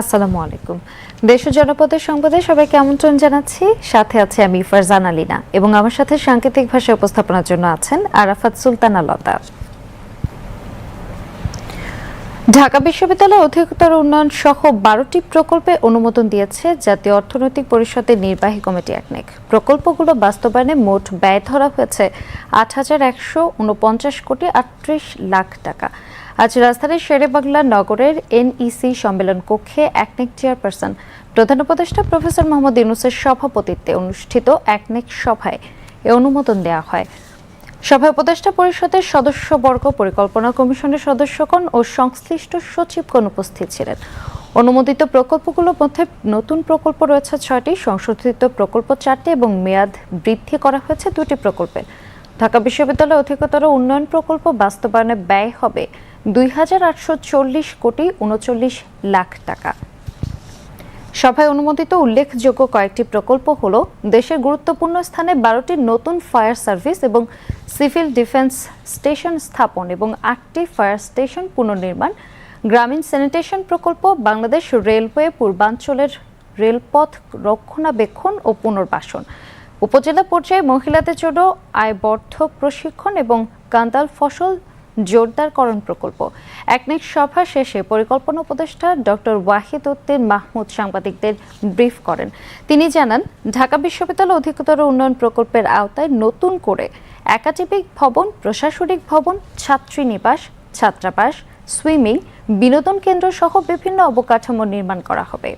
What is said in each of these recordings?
আসসালামু আলাইকুম। দেশ জনপদের সংবাদে সবাইকে আমন্ত্রণ জানাচ্ছি। সাথে আছে আমি ফারজান আলিনা এবং আমার সাথে সাংকেতিক ভাষায় উপস্থাপনার জন্য আছেন আরাফাত সুলতানা লতা। ঢাকা বিশ্ববিদ্যালয় অধিকতর উন্নয়ন সহ বারোটি প্রকল্পে অনুমোদন দিয়েছে জাতীয় অর্থনৈতিক পরিষদের নির্বাহী কমিটি একনেক। প্রকল্পগুলো বাস্তবায়নে মোট ব্যয় ধরা হয়েছে আট হাজার একশো উনপঞ্চাশ কোটি আটত্রিশ লাখ টাকা। আজ রাজধানীর শেরেবাংলা নগরের এনইসি সম্মেলন কক্ষে একনেক চেয়ারপারসন, প্রধান উপদেষ্টা প্রফেসর মোহাম্মদ ইউনুসের সভাপতিত্বে অনুষ্ঠিত একনেক সভায় এ অনুমোদন দেওয়া হয়। সভায় উপদেষ্টা পরিষদের সদস্যবর্গ, পরিকল্পনা কমিশনের সদস্যগণ ও সংশ্লিষ্ট সচিবগণ উপস্থিত ছিলেন। অনুমোদিত প্রকল্পগুলোর মধ্যে নতুন প্রকল্প রয়েছে ছয়টি, সংশোধিত প্রকল্প চারটি এবং মেয়াদ বৃদ্ধি করা হয়েছে দুটি প্রকল্পে ঢাকা বিশ্ববিদ্যালয় অধিকতর উন্নয়ন প্রকল্প বাস্তবায়নে ব্যয় হবে। দুই হাজার আটশো চল্লিশ কোটি উনচল্লিশ লাখ টাকা। সভায় অনুমোদিত উল্লেখযোগ্য কয়েকটি প্রকল্প হল দেশের গুরুত্বপূর্ণ স্থানে বারোটি নতুন ফায়ার সার্ভিস এবং সিভিল ডিফেন্স স্টেশন স্থাপন এবং আটটি ফায়ার স্টেশন পুনর্নির্মাণ, গ্রামীণ স্যানিটেশন প্রকল্প, বাংলাদেশ রেলওয়ে পূর্বাঞ্চলের রেলপথ রক্ষণাবেক্ষণ ও পুনর্বাসন, উপজেলা পর্যায়ে মহিলাদের জন্য আয়বর্ধক প্রশিক্ষণ এবং কান্দাল ফসল জোরদারকরণ প্রকল্প। একনেক সভা শেষে পরিকল্পনা উপদেষ্টা ডক্টর ওয়াহিদ উদ্দিন মাহমুদ সাংবাদিকদের ব্রিফ করেন। তিনি জানান, ঢাকা বিশ্ববিদ্যালয় অধিকতর উন্নয়ন প্রকল্পের আওতায় নতুন করে একাডেমিক ভবন, প্রশাসনিক ভবন ছাত্রীনিবাস ছাত্রাবাস, সুইমিং, বিনোদন কেন্দ্র সহ বিভিন্ন অবকাঠামো নির্মাণ করা হবে।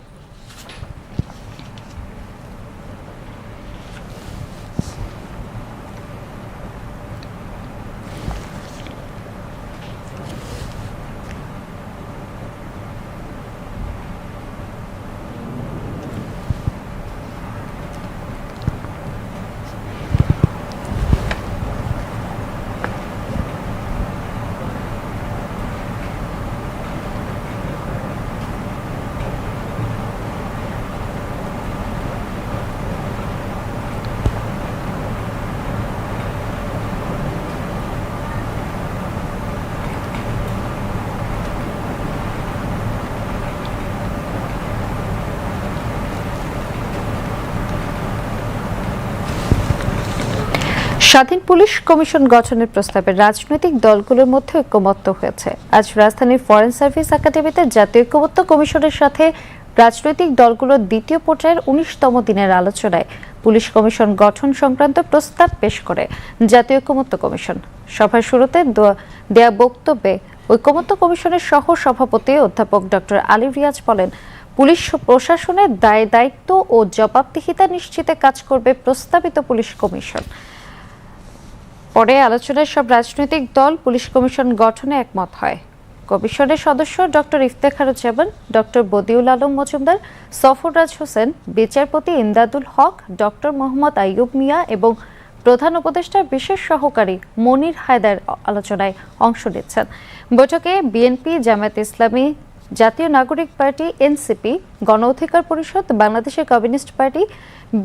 স্বাধীন পুলিশ কমিশন গঠনের প্রস্তাবে রাজনৈতিক দলগুলোর মধ্যে ঐক্যমত্য হয়েছে। আজ রাজধানীর ফরেন সার্ভিস একাডেমিতে জাতীয় ঐক্যমত্য কমিশনের সাথে রাজনৈতিক দলগুলোর দ্বিতীয় পর্যায়ের উনিশতম দিনের আলোচনায় পুলিশ কমিশন গঠন সংক্রান্ত প্রস্তাব পেশ করে জাতীয় ঐক্যমত্য কমিশন। সভার শুরুতে দেয়া বক্তব্যে ঐক্যমত্য কমিশনের সহ সভাপতি অধ্যাপক ডক্টর আলী রিয়াজ বলেন, পুলিশ প্রশাসনের দায়, দায়িত্ব ও জবাবদিহিতা নিশ্চিতে কাজ করবে প্রস্তাবিত পুলিশ কমিশন। পরে আলোচনায় সব রাজনৈতিক দল, পুলিশ কমিশন গঠনে একমত হয়। কমিশনের সদস্য ডক্টর ইফতেখারুজ্জামান ডক্টর বদিউল আলম মজুমদার, সফররাজ হোসেন, বিচারপতি ইমদাদুল হক, ডক্টর মোহাম্মদ আইয়ুব মিয়া এবং প্রধান উপদেষ্টার বিশেষ সহকারী মনির হায়দার আলোচনায় অংশ নিচ্ছেন। বৈঠকে বিএনপি, জামায়াত ইসলামী জাতীয় নাগরিক পার্টি এনসিপি, গণ অধিকার পরিষদ, বাংলাদেশের communist party,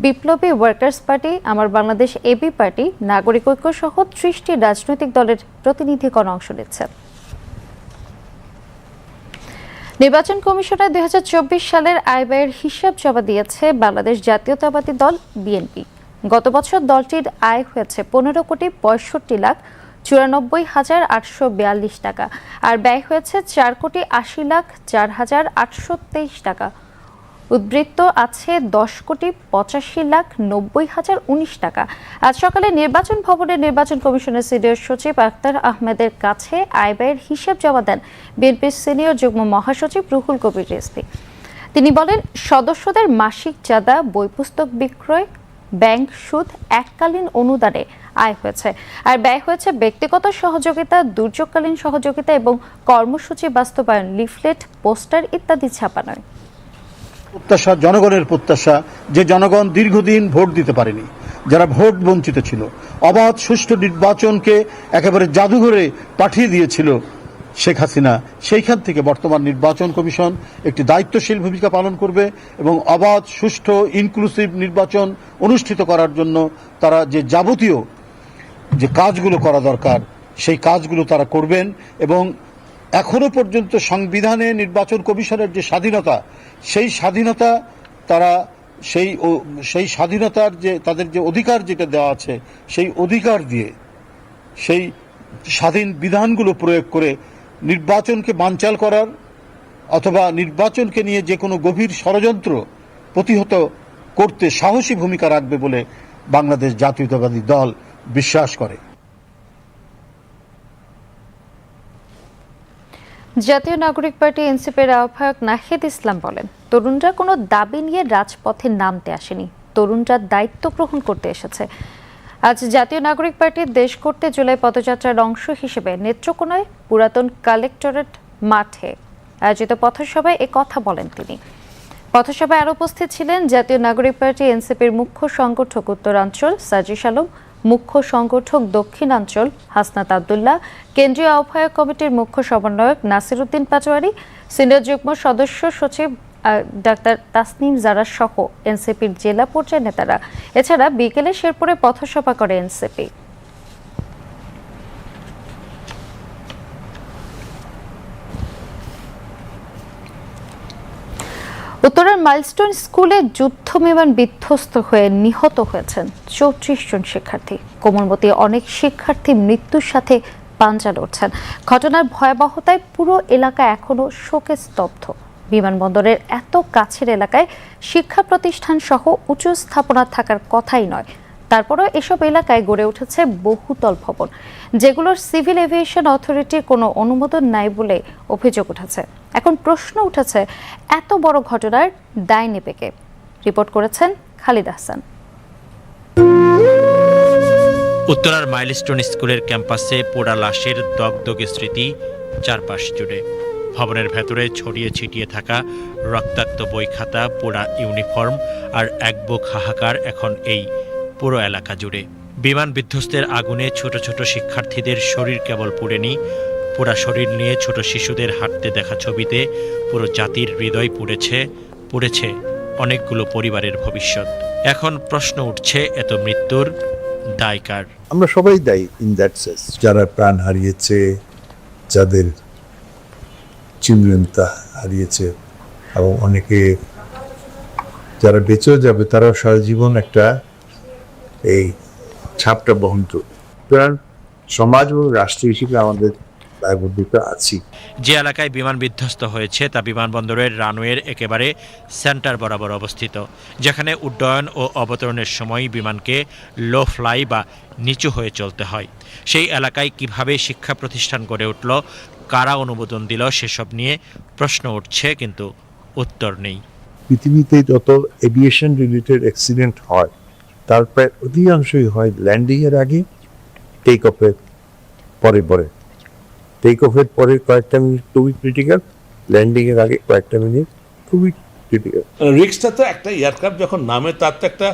Biplobi workers party, Amar Bangladesh AB party, নাগরিক ঐক্য সহ ত্রিশটি রাজনৈতিক দলের প্রতিনিধিগণ অংশ নিচ্ছেন নির্বাচন কমিশনার দুই হাজার চব্বিশ সালের আয় ব্যয়ের হিসাব জমা দিয়েছে বাংলাদেশ জাতীয়তাবাদী দল বিএনপি। গত বছর দলটির আয় হয়েছে পনেরো কোটি পঁয়ষট্টি লাখ চুরানব্বই হাজার আটশো বিয়াল্লিশ টাকা। আর ব্যয় হয়েছে চার কোটি আশি লাখ চার হাজার আটশো তেইশ টাকা। উদ্বৃত্ত আছে দশ কোটি পঁচাশি লাখ নব্বই হাজার উনিশ টাকা। আজ সকালে নির্বাচন ভবনে নির্বাচন কমিশনের সিনিয়র সচিব আখতার আহমেদের কাছে আয় ব্যয়ের হিসেব জমা দেন বিএনপির সিনিয়র যুগ্ম মহাসচিব রুহুল কবির রেজভি। তিনি বলেন, সদস্যদের মাসিক চাঁদা বই পুস্তক বিক্রয় ব্যাংক সুদ এককালীন অনুদানে আয় হয়েছে। আর ব্যয় হয়েছে ব্যক্তিগত সহযোগিতা, দুর্যোগকালীন সহযোগিতা এবং কর্মসূচি বাস্তবায়ন, লিফলেট, পোস্টার ইত্যাদি ছাপানোয়। প্রত্যাশা, জনগণের প্রত্যাশা যে জনগণ দীর্ঘদিন ভোট দিতে পারেনি, যারা ভোট বঞ্চিত ছিল, অবাধ সুষ্ঠু নির্বাচনকে একেবারে জাদুঘরে পাঠিয়ে দিয়েছিল শেখ হাসিনা সেইখান থেকে বর্তমান নির্বাচন কমিশন একটি দায়িত্বশীল ভূমিকা পালন করবে এবং অবাধ, সুষ্ঠু ইনক্লুসিভ নির্বাচন অনুষ্ঠিত করার জন্য তারা যে যাবতীয় যে কাজগুলো করা দরকার, সেই কাজগুলো তারা করবেন এবং এখনও পর্যন্ত সংবিধানে নির্বাচন কমিশনের যে স্বাধীনতা, সেই স্বাধীনতা তারা সেই সেই স্বাধীনতার যে, তাদের যে অধিকার যেটা দেওয়া আছে, সেই অধিকার দিয়ে সেই স্বাধীন বিধানগুলো প্রয়োগ করে নির্বাচনকে বানচাল করার অথবা নির্বাচনকে নিয়ে যে কোনো গভীর ষড়যন্ত্র প্রতিহত করতে সাহসী ভূমিকা রাখবে বলে বাংলাদেশ জাতীয়তাবাদী দল বিশ্বাস করে। জাতীয় নাগরিক পার্টি এনসিপির আহ্বায়ক নাহিদ ইসলাম বলেন, তরুণরা কোনো দাবি নিয়ে রাজপথে নামতে আসেনি। তরুণরা দায়িত্ব গ্রহণ করতে এসেছে। আজ জাতীয় নাগরিক পার্টির দেশ করতে জুলাই পদযাত্রার অংশ হিসেবে নেত্রকোনায় পুরাতন কালেক্টরেট মাঠে আয়োজিত পথসভায় এ কথা বলেন তিনি। পথসভায় আরও উপস্থিত ছিলেন জাতীয় নাগরিক পার্টি এনসিপির মুখ্য সংগঠক উত্তরাঞ্চল সাজিস আলম, মুখ্য সংগঠক দক্ষিণাঞ্চল হাসনাত আবদুল্লাহ, কেন্দ্রীয় আহ্বায়ক কমিটির মুখ্য সমন্বয়ক নাসিরুদ্দিন পাটোয়ারি, সিনিয়র যুগ্ম সদস্য সচিব ডাক্তার তাসনিম জারা সহ এনসিপির জেলা পর্যায়ের নেতারা। এছাড়া বিকেলে শেরপুরে পথসভা করে এনসিপি। উত্তরের মাইলস্টোন স্কুলে যুদ্ধ বিমান বিধ্বস্ত হয়ে নিহত হয়েছেন চৌত্রিশ জন শিক্ষার্থী। কোমলমতি অনেক শিক্ষার্থী মৃত্যুর সাথে পাঞ্জা লড়ছেন। ঘটনার ভয়াবহতায় পুরো এলাকা এখনও শোকে স্তব্ধ। বিমানবন্দরের এত কাছের এলাকায় শিক্ষা প্রতিষ্ঠান সহ উঁচু স্থাপনা থাকার কথাই নয়। তারপরেও এসব এলাকায় গড়ে উঠেছে বহুতল ভবন, যেগুলোর সিভিল এভিয়েশন অথরিটির কোনো অনুমোদন নাই বলে অভিযোগ উঠেছে। এখন প্রশ্ন উঠেছে, এত বড় ঘটনার দায় নেবে কে? রিপোর্ট করেছেন খালিদ হাসান উত্তরার মাইলস্টোন স্কুলের ক্যাম্পাসে পোড়া লাশের দগদগে স্মৃতি চারপাশ জুড়ে। ভবনের ভেতরে ছড়িয়ে ছিটিয়ে থাকা রক্তাক্ত বই খাতা, পোড়া ইউনিফর্ম আর এক বুক হাহাকার এখন এই পুরো এলাকা জুড়ে। বিমান বিধ্বস্তের আগুনে ছোট ছোট শিক্ষার্থীদের শরীর কেবল পুড়েনি পোড়া শরীর নিয়ে ছোট শিশুদের হাঁটতে দেখা ছবিতে পুরো জাতির হৃদয় পুড়েছে পুড়েছে অনেকগুলো পরিবারের ভবিষ্যৎ। এখন প্রশ্ন উঠছে, এত মৃত্যুর দায় কার? আমরা সবাই দায়ী ইন দ্যাট সেন্স যারা প্রাণ হারিয়েছে, যাদের চিলড্রেনটা হারিয়েছে এবং অনেকে যারা বেঁচেও যাবে তারা সারা জীবন একটা এই ছাপটা বহন সুতরাং সমাজ এবং রাষ্ট্র হিসেবে আমাদের দায়বদ্ধতা আছি যে এলাকায় বিমান বিধ্বস্ত হয়েছে, তা বিমানবন্দরের রানওয়ের একেবারে সেন্টার বরাবর অবস্থিত, যেখানে উড্ডয়ন ও অবতরণের সময় বিমানকে লো ফ্লাই বা নিচু হয়ে চলতে হয়। সেই এলাকায় কীভাবে শিক্ষা প্রতিষ্ঠান গড়ে উঠল কারা অনুমোদন দিল সেসব নিয়ে প্রশ্ন উঠছে কিন্তু উত্তর নেই। পৃথিবীতে যত এভিয়েশন রিলেটেড অ্যাক্সিডেন্ট হয় তার প্রায় অধিকাংশই হয় ল্যান্ডিংয়ের আগে টেক অফের পরে পরে। টেক অফের পরে কয়েকটা মিনিট খুবই ক্রিটিক্যাল ল্যান্ডিংয়ের আগে কয়েকটা মিনিট খুবই ক্রিটিক্যাল রিক্সটা তো একটা এয়ারক্রাফট যখন নামে তার তো একটা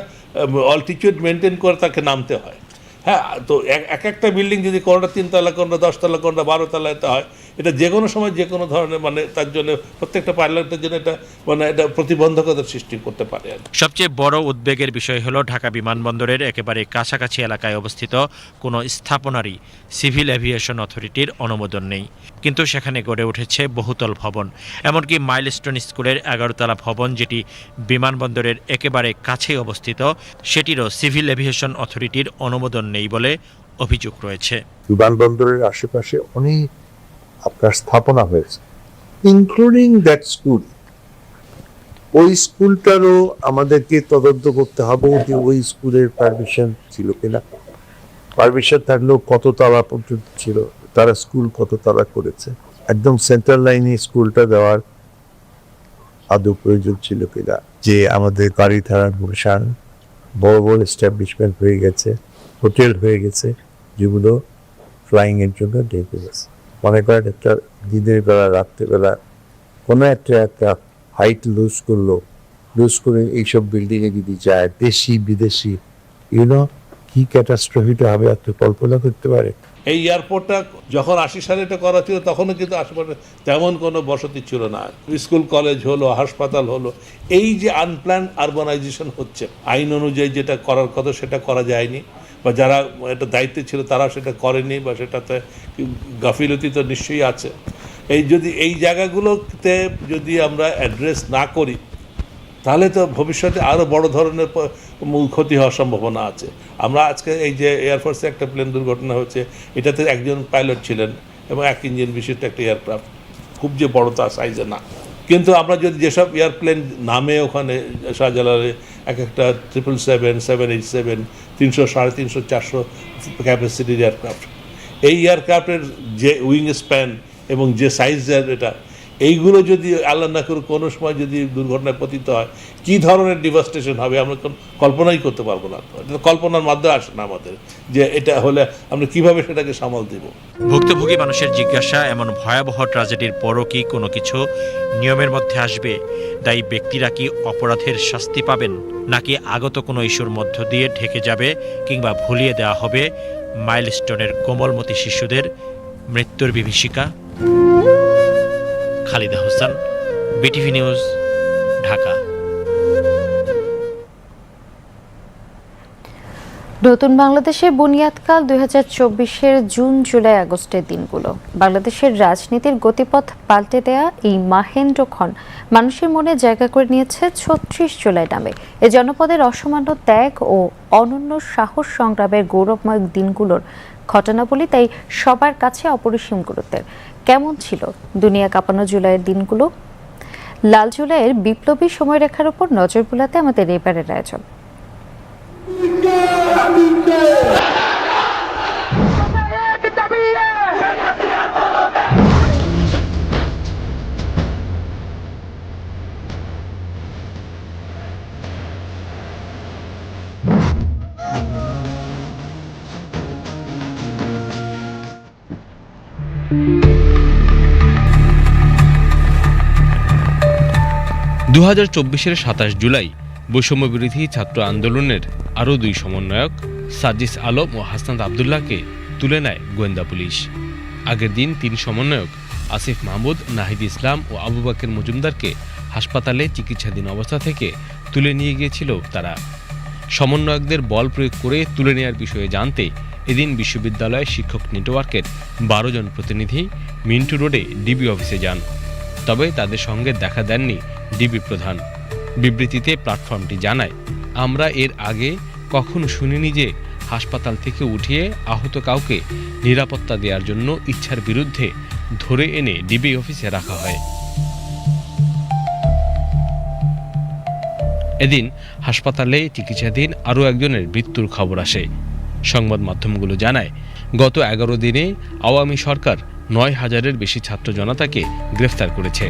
অল্টিটিউড মেনটেন করে তাকে নামতে হয়। হ্যাঁ তো এক এক একটা বিল্ডিং যদি কোনোটা তিনতলা কোনোটা দশতলা কোনোটা বারো তলাতে হয় এটা যে কোনো সময় যে কোনো ধরনের মানে তার জন্য প্রত্যেকটা পাইলটের জন্য এটা মানে এটা প্রতিবন্ধকতার সৃষ্টি করতে পারে সবচেয়ে বড় উদ্বেগের বিষয় হলো ঢাকা বিমানবন্দরের একেবারে কাছাকাছি এলাকায় অবস্থিত কোনো স্থাপনারই সিভিল এভিয়েশন অথরিটির অনুমোদন নেই। কিন্তু সেখানে গড়ে উঠেছে বহুতল ভবন এমনকি মাইলস্টোন স্কুলের এগারোতলা ভবন যেটি বিমানবন্দরের একেবারে কাছেই অবস্থিত সেটিরও সিভিল এভিয়েশন অথরিটির অনুমোদন নেই বলে অভিযোগ রয়েছে। বিমানবন্দরের আশেপাশে অনেক আপনার স্থাপনা হয়েছে। ইনক্লুডিং দ্যাট স্কুল ওই স্কুলটারও আমাদেরকে তদন্ত করতে হবে যে ওই স্কুলের পারমিশন ছিল কিনা। পারমিশন থাকলেও কত তালা পর্যন্ত ছিল, তারা স্কুল কত তালা করেছে। একদম সেন্ট্রাল লাইনে স্কুলটা দেওয়ার আদৌ প্রয়োজন ছিল কিনা। যে আমাদের গাড়ি ধারার গুলশান বড় বড় এস্টাবলিশমেন্ট হয়ে গেছে হোটেল হয়ে গেছে, যেগুলো ফ্লাইং এর জন্য ডেকে গেছে মনে করেন একটা দিনের বেলা রাত্রেবেলা কোনো একটা একটা হাইট লুজ করল লুজ করে এইসব বিল্ডিংয়ে যদি যায়, দেশি, বিদেশি ইউনো কি ক্যাটাস্ট্রফিটা হবে আপনি কল্পনা করতে পারে এই এয়ারপোর্টটা যখন আশি সালে এটা করা ছিল, তখনও কিন্তু আশেপাশে তেমন কোনো বসতি ছিল না। স্কুল কলেজ হলো, হাসপাতাল হলো, এই যে আনপ্ল্যান আরবানাইজেশন হচ্ছে, আইন অনুযায়ী যেটা করার কথা সেটা করা যায়নি। বা যারা এটা দায়িত্বে ছিল তারা সেটা করেনি বা সেটাতে গাফিলতি তো নিশ্চয়ই আছে। এই যদি এই জায়গাগুলোতে যদি আমরা অ্যাড্রেস না করি, তাহলে তো ভবিষ্যতে আরও বড় ধরনের ক্ষতি হওয়ার সম্ভাবনা আছে। আমরা আজকে এই যে এয়ারফোর্সে একটা প্লেন দুর্ঘটনা হয়েছে, এটাতে একজন পাইলট ছিলেন এবং এক ইঞ্জিন বিশিষ্ট একটা এয়ারক্রাফট খুব যে বড় তার সাইজে না। কিন্তু আমরা যদি যেসব এয়ারপ্লেন নামে ওখানে শাহজালালে এক একটা triple seven seven eight seven তিনশো, সাড়ে তিনশো, চারশো ক্যাপাসিটির এয়ারক্রাফট এই এয়ারক্রাফটের যে উইং স্প্যান এবং যে সাইজের এটা এইগুলো যদি আল্লাহ না করে কোনো সময় যদি দুর্ঘটনায় পতিত হয়, কী ধরনের ডিভাস্টেশন হবে, আমরা কল্পনাই করতে পারব না। কল্পনার মাধ্যমে আসে না আমাদের, যে এটা হলে আমরা কীভাবে সেটাকে সামাল দেব। ভুক্তভোগী মানুষের জিজ্ঞাসা, এমন ভয়াবহ ট্র্যাজেডির পরও কি কোনো কিছু নিয়মের মধ্যে আসবে? দায়ী ব্যক্তিরা কি অপরাধের শাস্তি পাবেন? নাকি আগত কোনো ইস্যুর মধ্য দিয়ে ঢেকে যাবে কিংবা ভুলিয়ে দেওয়া হবে? মাইলস্টোনের কোমলমতি শিশুদের মৃত্যুর বিভীষিকা? Khalida Hossain, BTV news, Dhaka. নতুন বাংলাদেশের বুনিয়াদকাল দুই হাজার চব্বিশের জুন, জুলাই, আগস্টের দিনগুলো। বাংলাদেশের রাজনীতির গতিপথ পাল্টে দেয়া এই মাহেন্দ্রক্ষণ মানুষের মনে জায়গা করে নিয়েছে ছত্রিশ জুলাই নামে। এ জনপদের অসামান্য ত্যাগ ও অনন্য সাহস সংগ্রামের গৌরবময় দিনগুলোর ঘটনাবলী তাই সবার কাছে অপরিসীম গুরুত্বের। কেমন ছিল দুনিয়া কাঁপানো জুলাইয়ের দিনগুলো? লাল জুলাইয়ের বিপ্লবী সময়রেখার উপর নজর বুলাতে আমাদের এবারের আয়োজন। দু হাজার চব্বিশের সাতাশ জুলাই বৈষম্যবিরোধী ছাত্র আন্দোলনের আরও দুই সমন্বয়ক সার্জিস আলম ও হাসনাত আবদুল্লাহকে তুলে নেয় গোয়েন্দা পুলিশ। আগের দিন তিন সমন্বয়ক আসিফ মাহমুদ, নাহিদ ইসলাম ও আবু বাকের মজুমদারকে হাসপাতালে চিকিৎসাধীন অবস্থা থেকে তুলে নিয়ে গিয়েছিল তারা। সমন্বয়কদের বল প্রয়োগ করে তুলে নেওয়ার বিষয়ে জানতে এদিন বিশ্ববিদ্যালয় শিক্ষক নেটওয়ার্কের বারো জন প্রতিনিধি মিন্টু রোডে ডিবি অফিসে যান। তবে তাদের সঙ্গে দেখা দেননি ডিবি প্রধান। বিবৃতিতে প্ল্যাটফর্মটি জানায়, আমরা এর আগে কখনো শুনিনি যে হাসপাতাল থেকে উঠিয়ে আহত কাউকে নিরাপত্তা দেওয়ার জন্য ইচ্ছার বিরুদ্ধে ধরে এনে ডিবি অফিসে রাখা হয়। এদিন হাসপাতালে চিকিৎসাধীন আরও একজনের মৃত্যুর খবর আসে। সংবাদ মাধ্যমগুলো জানায়, গত এগারো দিনে আওয়ামী সরকার নয় হাজারের বেশি ছাত্র জনতাকে গ্রেফতার করেছে।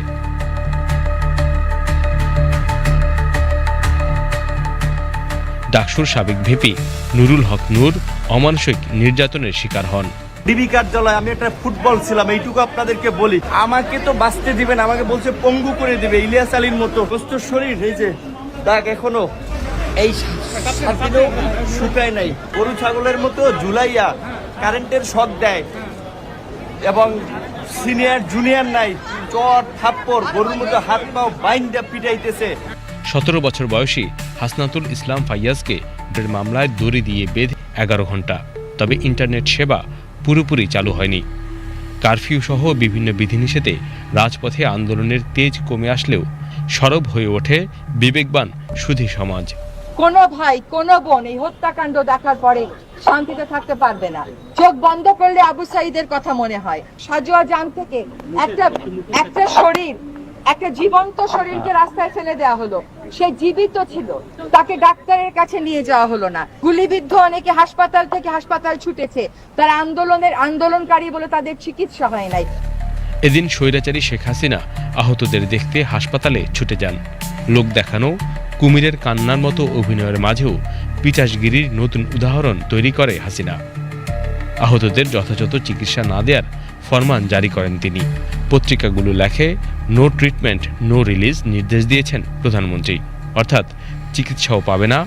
ডাকসুর সাবেক ভিপি নুরুল হক নূর অমানসিক নির্যাতনের শিকার হন। ডিবি কার্যালয় আমি একটা ফুটবল ছিলাম, এইটুকু আপনাদেরকে বলি। আমাকে তো বাঁচতে দিবেন আমাকে বলছে পঙ্গু করে দিবে, ইলিয়াস আলীর মতো। প্রস্ত শরীর, এই যে দাগ এখনও। এই শুকায় নাই। গরু ছাগলের মতো ঝুলাইয়া কারেন্টের শক দেয়। এবং সিনিয়র জুনিয়র নাই চট থাপ্পড় গরুর মতো হাত পাও বাইন্দা পিটাইতেছে। সতেরো বছর বয়সী হাসনাতুল ইসলাম ফাইয়াজকে এর মামলায় দড়ি দিয়ে বেঁধে এগারো ঘণ্টা। তবে ইন্টারনেট সেবা পুরোপুরি চালু হয়নি। কারফিউ সহ বিভিন্ন বিধিনিষেধে রাজপথে আন্দোলনের তেজ কমে আসলেও সরব হয়ে ওঠে বিবেকবান সুধী সমাজ। কোনো ভাই কোনো বোন এই হত্যাকাণ্ড দেখার পরে শান্তিতে থাকতে পারবে না। চোখ বন্ধ করলে আবু সাইদের কথা মনে হয়। সাজুয়া জান থেকে একটা একটা শরীর, একটা জীবন্ত শরীরকে রাস্তায় ফেলে দেওয়া হলো। সে জীবিত ছিল। তাকে ডাক্তারের কাছে নিয়ে যাওয়া হলো না। গুলিবিদ্ধ অনেকে হাসপাতাল থেকে হাসপাতাল ছুটেছে। তারা আন্দোলনের আন্দোলনকারী বলে তাদের চিকিৎসা হয় নাই। এদিন স্বৈরাচারী শেখ হাসিনা আহতদের দেখতে হাসপাতালে ছুটে যান। লোক দেখানো কুমিরের কান্নার মতো অভিনয়ের মাঝেও পিচাসগিরির নতুন উদাহরণ তৈরি করে হাসিনা। আহতদের যথাযথ চিকিৎসা না দেওয়ার ফরমান জারি করেন তিনি। পত্রিকাগুলো লেখে নো ট্রিটমেন্ট নো রিলিজ নির্দেশ দিয়েছেন প্রধানমন্ত্রী। অর্থাৎ চিকিৎসাও পাবে না,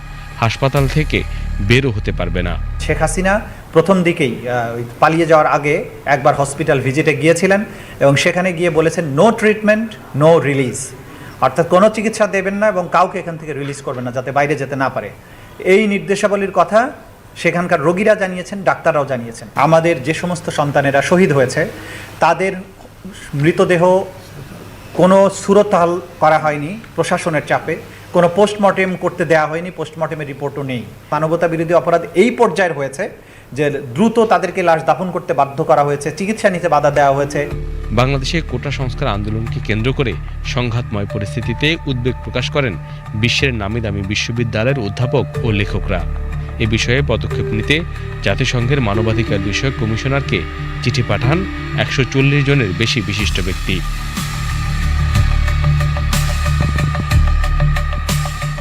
হাসপাতাল থেকে বেরো হতে পারবে না। শেখ হাসিনা প্রথম দিকেই পালিয়ে যাওয়ার আগে একবার হসপিটাল ভিজিটে গিয়েছিলেন এবং সেখানে গিয়ে বলেছেন নো ট্রিটমেন্ট নো রিলিজ অর্থাৎ কোনো চিকিৎসা দেবেন না এবং কাউকে এখান থেকে রিলিজ করবেন না যাতে বাইরে যেতে না পারে। এই নির্দেশাবলীর কথা সেখানকার রোগীরা জানিয়েছেন, ডাক্তাররাও জানিয়েছেন। আমাদের যে সমস্ত সন্তানেরা শহীদ হয়েছে, তাদের মৃতদেহ কোনো সুরতাল করা হয়নি, প্রশাসনের চাপে। কোনো পোস্টমর্টেম করতে দেওয়া হয়নি পোস্টমর্টেমের রিপোর্টও নেই। মানবতা বিরোধী অপরাধ এই পর্যায়ের হয়েছে। যে দ্রুত তাদেরকে লাশ দাফন করতে বাধ্য করা হয়েছে, চিকিৎসা নিতে বাধা দেওয়া হয়েছে। বাংলাদেশে কোটা সংস্কার আন্দোলনকে কেন্দ্র করে সংঘাতময় পরিস্থিতিতে উদ্বেগ প্রকাশ করেন বিশ্বের নামি দামি বিশ্ববিদ্যালয়ের অধ্যাপক ও লেখকরা। এ বিষয়ে পদক্ষেপ নিতে জাতিসংঘের মানবাধিকার বিষয়ক কমিশনারকে চিঠি পাঠান একশো চল্লিশ জনের বেশি বিশিষ্ট ব্যক্তি।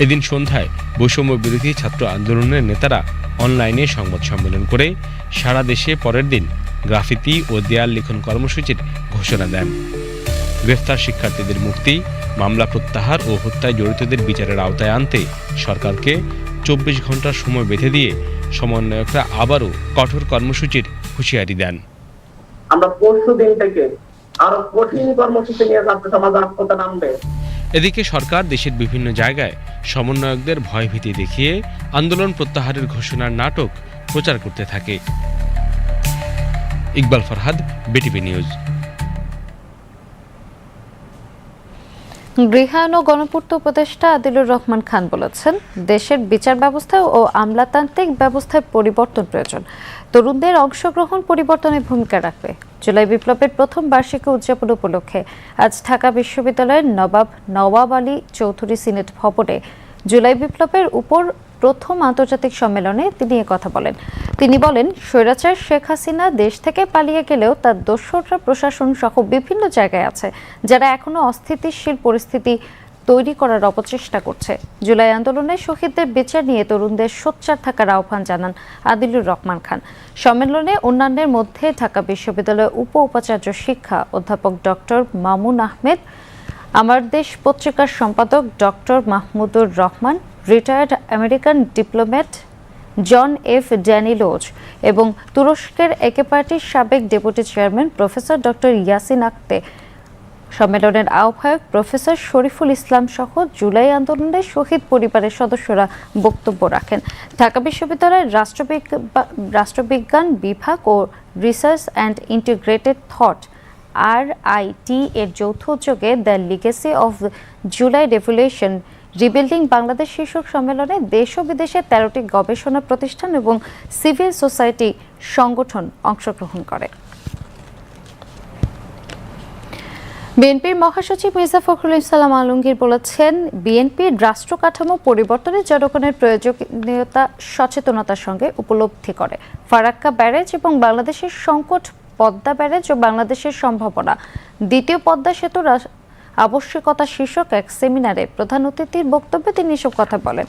এদিন সন্ধ্যায় বৈষম্য বিরোধী ছাত্র আন্দোলনের নেতারা অনলাইনে সংবাদ সম্মেলন করে সারা দেশে পরের দিন গ্রাফিতি ও দেয়াল লিখন কর্মসূচির ঘোষণা দেন। গ্রেফতার শিক্ষার্থীদের মুক্তি, মামলা প্রত্যাহার ও হত্যায় জড়িতদের বিচারের আওতায় আনতে সরকারকে চব্বিশ ঘণ্টার সময় বেঁধে দিয়ে সমন্বয়করা আবারও কঠোর কর্মসূচির হুঁশিয়ারি দেন। আমরা পরশু দিন থেকে আরও কঠিন কর্মসূচি নিয়ে ছাত্র সমাজ রাজপথে নামবে এদিকে সরকার দেশের বিভিন্ন জায়গায় সমন্বয়কদের ভয়ভীতি দেখিয়ে আন্দোলন প্রত্যাহারের ঘোষণার নাটক প্রচার করতে থাকে। Iqbal Farhad, BTV news. গৃহায়ন ও গণপূর্ত উপদেষ্টা আদিলুর রহমান খান বলেছেন, দেশের বিচার ব্যবস্থা ও আমলাতান্ত্রিক ব্যবস্থায় পরিবর্তন প্রয়োজন। তরুণদের অংশগ্রহণ পরিবর্তনে ভূমিকা রাখবে। জুলাই বিপ্লবের প্রথম বার্ষিকী উদযাপন উপলক্ষে আজ ঢাকা বিশ্ববিদ্যালয়ের নবাব নওয়াব আলী চৌধুরী সিনেট ভবনে জুলাই বিপ্লবের উপর প্রথম আন্তর্জাতিক সম্মেলনে তিনি কথা বলেন। তিনি বলেন, স্বৈরাচার শেখ হাসিনা দেশ থেকে পালিয়ে গেলেও তার দোসররা প্রশাসন সহ বিভিন্ন জায়গায় আছে, যারা এখনও অস্থিতিশীল পরিস্থিতি তৈরি করার অপচেষ্টা করছে। জুলাই আন্দোলনে শহীদদের বিচার নিয়ে তরুণদের সোচ্চার থাকার আহ্বান জানান আদিলুর রহমান খান। সম্মেলনে অন্যান্যের মধ্যে ঢাকা বিশ্ববিদ্যালয়ের উপ উপাচার্য শিক্ষা অধ্যাপক ডক্টর মামুন আহমেদ, আমার দেশ পত্রিকার সম্পাদক doctor Mahmudur Rahman retired American diplomat John F Danilovich এবং তুরস্কের একে পার্টির সাবেক deputy chairman professor doctor Yasin Aktay সম্মেলনের আহ্বায়ক প্রফেসর শরীফুল ইসলাম সহ জুলাই আন্দোলনের শহীদ পরিবারের সদস্যরা বক্তব্য রাখেন। ঢাকা বিশ্ববিদ্যালয়ের রাষ্ট্রবিজ্ঞ- রাষ্ট্রবিজ্ঞান বিভাগ ও research and integrated thought R IT এর যৌথ উদ্যোগে the legacy of July revolution, rebuilding Bangladesh শীর্ষক সম্মেলনে দেশ ও বিদেশের তেরোটি গবেষণা প্রতিষ্ঠান এবং সিভিল সোসাইটি সংগঠন অংশগ্রহণ করে। বিএনপির মহাসচিব মির্জা ফখরুল ইসলাম আলমগীর বলেছেন, বিএনপির রাষ্ট্র কাঠামো পরিবর্তনে জনগণের প্রয়োজনীয়তা সচেতনতার সঙ্গে উপলব্ধি করে। ফারাক্কা ব্যারেজ এবং বাংলাদেশের সংকট, পদ্মা ব্যারেজ ও বাংলাদেশের সম্ভাবনা। দ্বিতীয় পদ্মা সেতু আবশ্যকতা শীর্ষক এক সেমিনারে প্রধান অতিথির বক্তব্যে তিনি এসব কথা বলেন।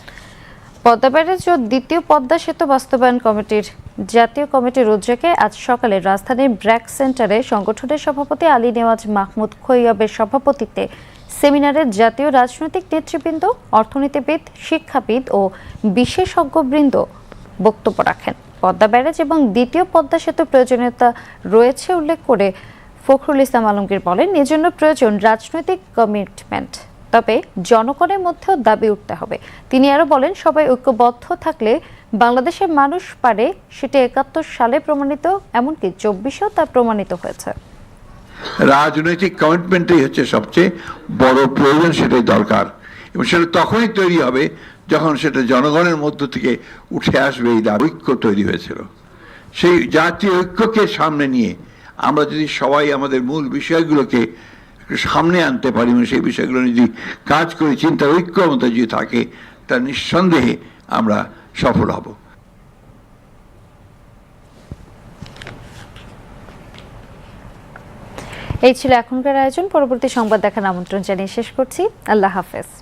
পদ্মা ব্যারেজ দ্বিতীয় পদ্মা সেতু বাস্তবায়ন কমিটির জাতীয় কমিটির উদ্যোগে আজ সকালে রাজধানীর ব্র্যাক সেন্টারে সংগঠনের সভাপতি আলী নেওয়াজ মাহমুদ খৈয়বের সভাপতিত্বে সেমিনারে জাতীয় রাজনৈতিক নেতৃবৃন্দ, অর্থনীতিবিদ, শিক্ষাবিদ ও বিশেষজ্ঞবৃন্দ বক্তব্য রাখেন। পদ্মা ব্যারেজ এবং দ্বিতীয় পদ্মা সেতুর প্রয়োজনীয়তা রয়েছে উল্লেখ করে ফখরুল ইসলাম আলমগীর বলেন, এজন্য প্রয়োজন রাজনৈতিক কমিটমেন্ট তবে জনগণের মধ্যেও দাবি উঠতে হবে। তিনি আরও বলেন, সবাই ঐক্যবদ্ধ থাকলে বাংলাদেশের মানুষ পারে, সেটি একাত্তর সালে প্রমাণিত, এমনকি চব্বিশেও তা প্রমাণিত হয়েছে। রাজনৈতিক কমিটমেন্টই হচ্ছে সবচেয়ে বড় প্রয়োজন, সেটাই দরকার। এবং সেটা তখনই তৈরি হবে যখন সেটা জনগণের মধ্য থেকে উঠে আসবে, এই। ঐক্য তৈরি হয়েছিল। সেই জাতীয় ঐক্যকে সামনে নিয়ে আমরা যদি সবাই আমাদের মূল বিষয়গুলোকে সামনে আনতে পারি এবং সেই বিষয়গুলো যদি কাজ করে, চিন্তার ঐক্যমতা যদি থাকে তা নিঃসন্দেহে আমরা সফল হব। এই ছিল এখনকার আয়োজন। পরবর্তী সংবাদ দেখার আমন্ত্রণ জানিয়ে শেষ করছি। আল্লাহ হাফেজ।